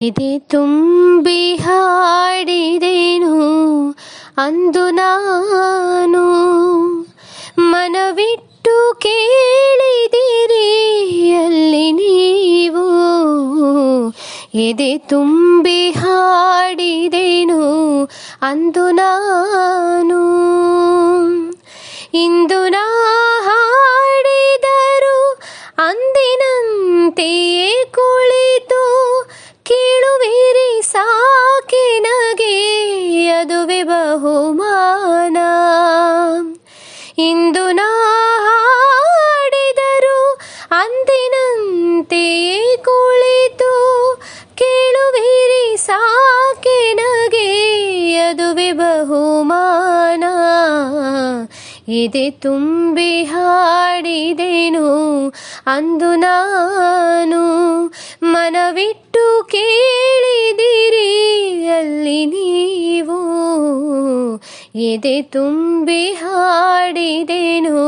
ಎದೆ ತುಂಬಿ ಹಾಡಿದೇನು, ಅಂದು ನಾನು ಮನವಿಟ್ಟು ಕೇಳಿದಿರಿ, ಅಲ್ಲಿ ನೀವು ಎದೆ ತುಂಬಿ ಹಾಡಿದೇನು, ಅಂದು ನಾನು ಇಂದು ನಾ ಬಹುಮಾನ. ಇಂದು ನಾ ಹಾಡಿದರು, ಅಂದಿನಂತೆಯೇ ಕುಳಿತು, ಕೇಳುವಿರಿ ಸಾಕೆ ನಗೆ ಅದುವೆ ಬಹುಮಾನ. ಎದೆ ತುಂಬಿ ಹಾಡಿದೆನು, ಅಂದು ನಾನು ಮನವಿಟ್ಟು ಎದೆ ತುಂಬಿ ಹಾಡಿದೆನು